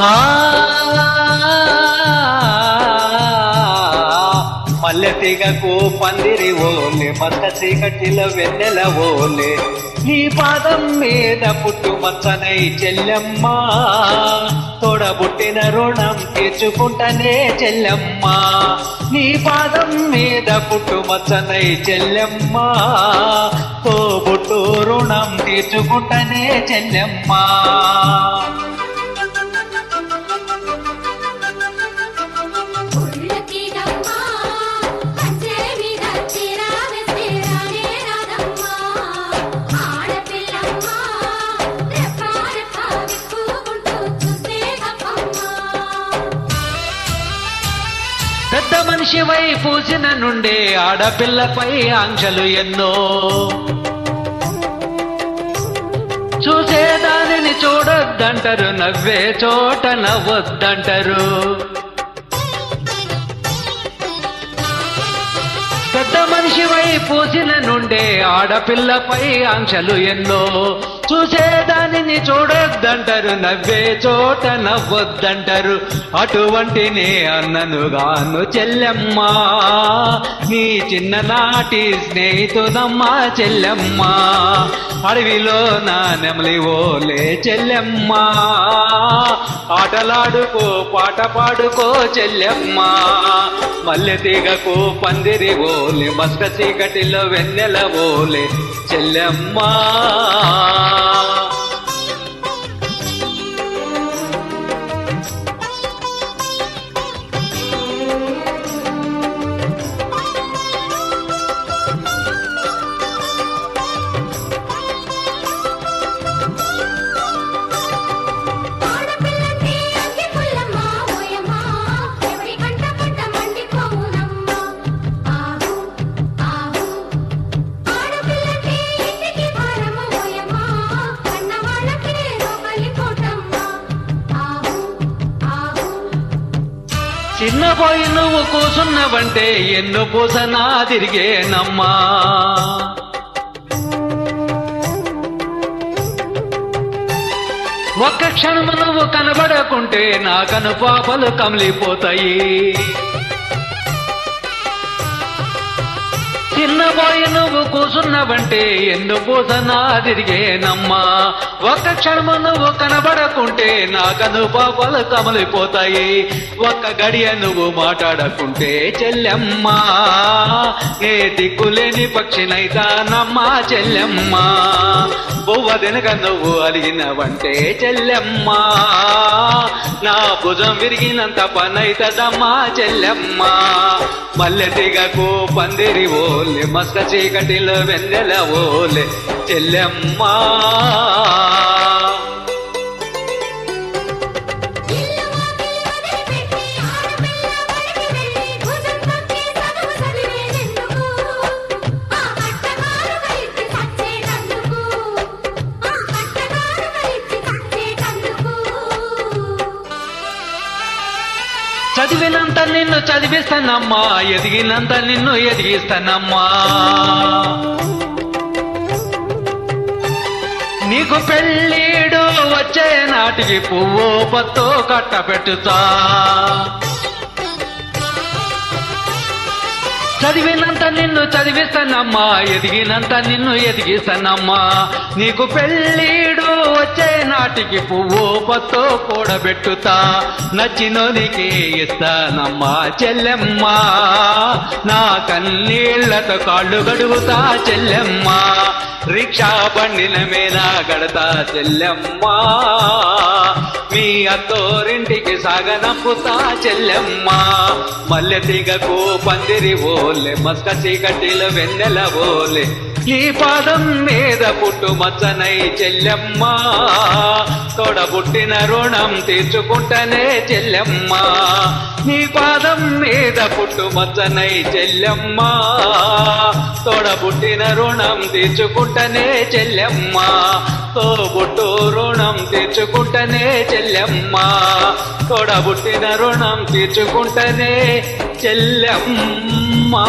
మల్లె తీగకు పందిరి ఓలే మత్త చీకటిల వెన్నెల ఓలే. నీ పాదం మీద పుట్టు మచ్చనై చెల్లెమ్మ తొడబుట్టిన రుణం తీర్చుకుంటనే చెల్లెమ్మ. నీ పాదం మీద పుట్టు మచ్చనై చెల్లెమ్మ తోబుట్టు రుణం తీర్చుకుంటనే చెల్లెమ్మ. మనిషివై పూసిన నుండే ఆడపిల్లపై ఆంక్షలు ఎన్నో. చూసేదానిని చూడొద్దంటారు నవ్వే చోట నవ్వొద్దంటారు. పూసిన నుండే ఆడపిల్లపై ఆంక్షలు ఎన్నో. చూసేదానిని చూడొద్దంటారు నవ్వే చోట నవ్వొద్దంటారు. అటువంటి అన్ననుగాను చెల్లెమ్మా. నీ చిన్ననాటి స్నేహితునమ్మా చెల్లెమ్మా. అడవిలో నా నెమలి ఓలే చెల్లెమ్మా. ఆటలాడుకో పాట పాడుకో చెల్లెమ్మా. మల్లె తీగకు పందిరి ఓలే మస్క చీకటిలో వెన్నెల ఓలే చెల్లెమ్మా. చిన్నపోయి నువ్వు కూసున్నవంటే ఎన్ను పూసనా తిరిగేనమ్మా. ఒక్క క్షణము నువ్వు కనబడకుంటే నా కను పాపలు కమిలిపోతాయి. చిన్నబోయి నువ్వు కూసున్నవంటే ఎన్ను పూసనా తిరిగేనమ్మా ఒక్క క్షణము నువ్వు కనబడకుంటే నా కను పాపలు కమలిపోతాయి. ఒక్క గడియ నువ్వు మాట్లాడకుంటే చెల్లెమ్మా. ఏ దిక్కులేని పక్షినైతానమ్మా చెల్లెమ్మా. బువ్వ దినక నువ్వు అలిగినవంటే చెల్లెమ్మా. నా భుజం విరిగినంత పనైతదమ్మా చెల్లెమ్మా. మల్లె దిగకు పందిరి ఓలే మస్క చీకటిలో వెన్నెల ఓలే చెల్లెమ్మా. చదివినంత నిన్ను చదివిస్తానమ్మా. ఎదిగినంత నిన్ను ఎదిగిస్తానమ్మా. నీకు పెళ్ళీడు వచ్చే నాటికి పువ్వు పత్తు కట్టపెట్టుతా. చదివినంత నిన్ను చదివిస్తానమ్మా ఎదిగినంత నిన్ను ఎదిగిస్తానమ్మా. నీకు పెళ్ళీడు వచ్చే నాటికి పువ్వు పత్తో కూడబెట్టుతా నచ్చినోనికి ఇస్తానమ్మా చెల్లెమ్మా. నా కన్నీళ్ళతో కాళ్ళు గడుగుతా చెల్లెమ్మా. రిక్షా బండిన మీద గడతా చెల్లెమ్మా. మీ అత్తోరింటికి సాగనంపుతా చెల్లెమ్మా. మల్లె తీగకు పందిరి ఓ ఓలే మస్క చీకటిల వెన్నెల ఓలే. ఈ పాదం మీద పుట్టు మచ్చనై చెల్లెమ్మా. తోడబుట్టిన రుణం తీర్చుకుంటనే చెల్లెమ్మ. నీ పాదం మీద పుట్టు మచ్చనై చెల్లెమ్మ తోడబుట్టిన రుణం తీర్చుకుంటనే చెల్లెమ్మ. తోబుట్టు రుణం తీర్చుకుంటనే చెల్లెమ్మ. తోడబుట్టిన రుణం తీర్చుకుంటనే చెల్లెమ్మ.